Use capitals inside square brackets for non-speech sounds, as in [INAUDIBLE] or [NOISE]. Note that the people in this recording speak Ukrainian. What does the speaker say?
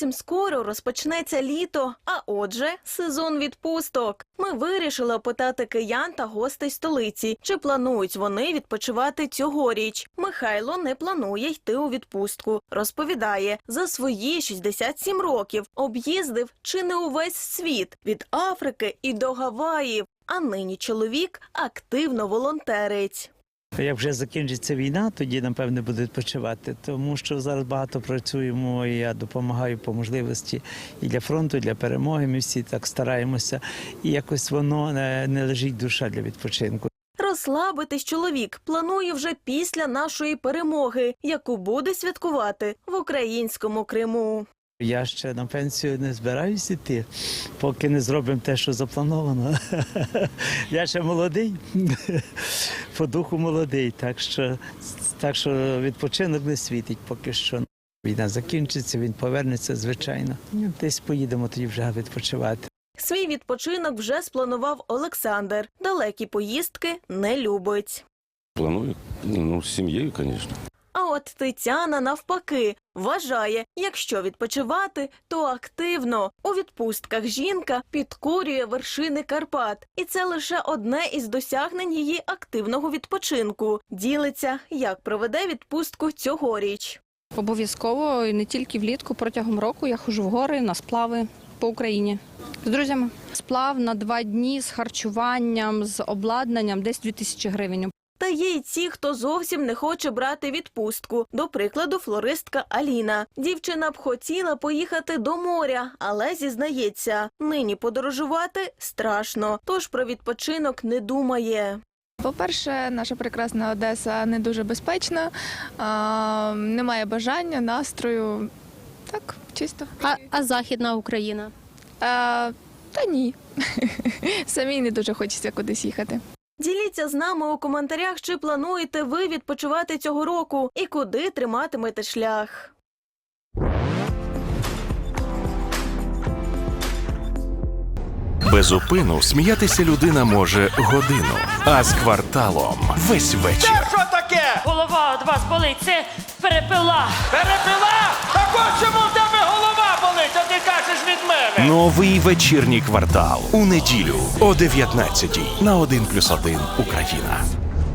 Зовсім скоро розпочнеться літо, а отже, сезон відпусток. Ми вирішили опитати киян та гостей столиці, чи планують вони відпочивати цьогоріч. Михайло не планує йти у відпустку. Розповідає, за свої 67 років об'їздив чи не увесь світ від Африки і до Гаваїв. А нині чоловік активно волонтерить. Як вже закінчиться війна, тоді напевне буду відпочивати, тому що зараз багато працюємо. і Я допомагаю по можливості і для фронту, і для перемоги. Ми всі так стараємося, і якось воно не, не лежить душа для відпочинку. Розслабитись чоловік планує вже після нашої перемоги, яку буде святкувати в українському Криму. Я ще на пенсію не збираюся йти, поки не зробимо те, що заплановано. [LAUGHS] Я ще молодий, [LAUGHS] по духу молодий, так що, так що відпочинок не світить поки що. Війна закінчиться, він повернеться, звичайно. Ну, Десь поїдемо тоді вже відпочивати. Свій відпочинок вже спланував Олександр. Далекі поїздки не любить. Планую. Ну, з сім'єю, звісно. От Тетяна навпаки вважає, якщо відпочивати, то активно. У відпустках жінка підкорює вершини Карпат, і це лише одне із досягнень її активного відпочинку. Ділиться, як проведе відпустку цьогоріч. Обов'язково і не тільки влітку, протягом року я ходжу в гори на сплави по Україні з друзями. Сплав на два дні з харчуванням, з обладнанням, десь 2000 гривень. Є й ті, хто зовсім не хоче брати відпустку. До прикладу, флористка Аліна. Дівчина б хотіла поїхати до моря, але зізнається, нині подорожувати страшно, тож про відпочинок не думає. По-перше, наша прекрасна Одеса не дуже безпечна, а, немає бажання, настрою. Так, чисто. А, а Західна Україна? А, та ні. [LAUGHS] Самій не дуже хочеться кудись їхати. Діліться з нами у коментарях, чи плануєте ви відпочивати цього року і куди триматимете шлях. Без упину сміятися людина може годину, а з кварталом весь вечір. Що таке? Голова від вас болить, це перепила. Перепила? Так ось чому в тебе голова болить, а ти кажеш від мене. Новий вечірній квартал у неділю о 19 на 1+,1 Україна.